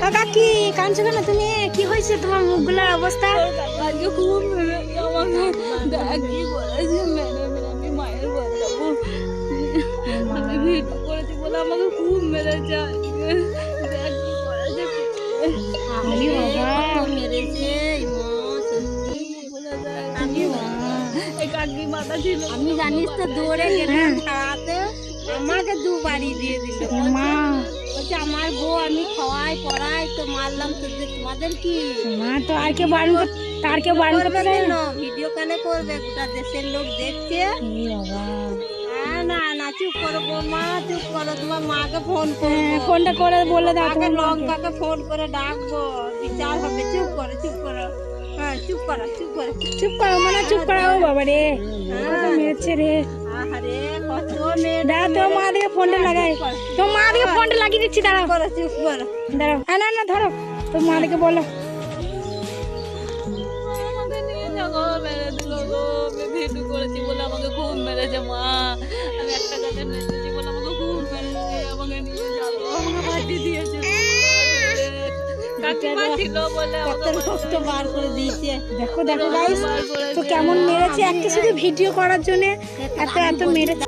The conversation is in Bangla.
কাকা, কি কাঁদছো কেন তুমি? কি হয়েছে তোমার মুখগুলোর অবস্থা? খুব আমি মেরেছে দেখ জানিস তো দৌড়ে গেলাম খাওয়াতে আমাকে দু বাড়ি দিয়ে দিল। মা বলছে আমার বউ আমি খাওয়াই পড়াই তো মারলাম তোদের তোমাদের কি? মা তো আর কে বারণ তার কে বারণ করতে করবে কেন? না? ভিডিও কানে করবে? গোটা দেশের লোক দেখছে। হ্যাঁ না না চুপ করো মা চুপ করো। তোমার মাকে ফোন হ্যাঁ, ফোনটা করে বলে দাও মাকে। লঙ্কাকে ফোন করে ডাকবো। বিচার হবে চুপ করো চুপ করো। হ্যাঁ চুপ করো চুপ করো। চুপ করো মানে চুপ করো। বাবা রে মেরেছে রে। দাঁড়া তোর মা দিকে ফোনটা লাগাই। তোর মা দিকে ফোনটা লাগিয়ে দিচ্ছি দাঁড়াও। করো চুপ করো। দাঁড়াও। হ্যাঁ না না ধরো। তোর মা দিকে বলো। মেরে দিল গো আমি ভিডিও করেছি বলে আমাকে খুব মেরেছে মা। আমি একটা গানে কত রক্ত বার করে দিয়েছে। দেখো দেখো গাইস তো কেমন মেরেছে? একটা শুধু ভিডিও করার জন্য এত এত মেরেছে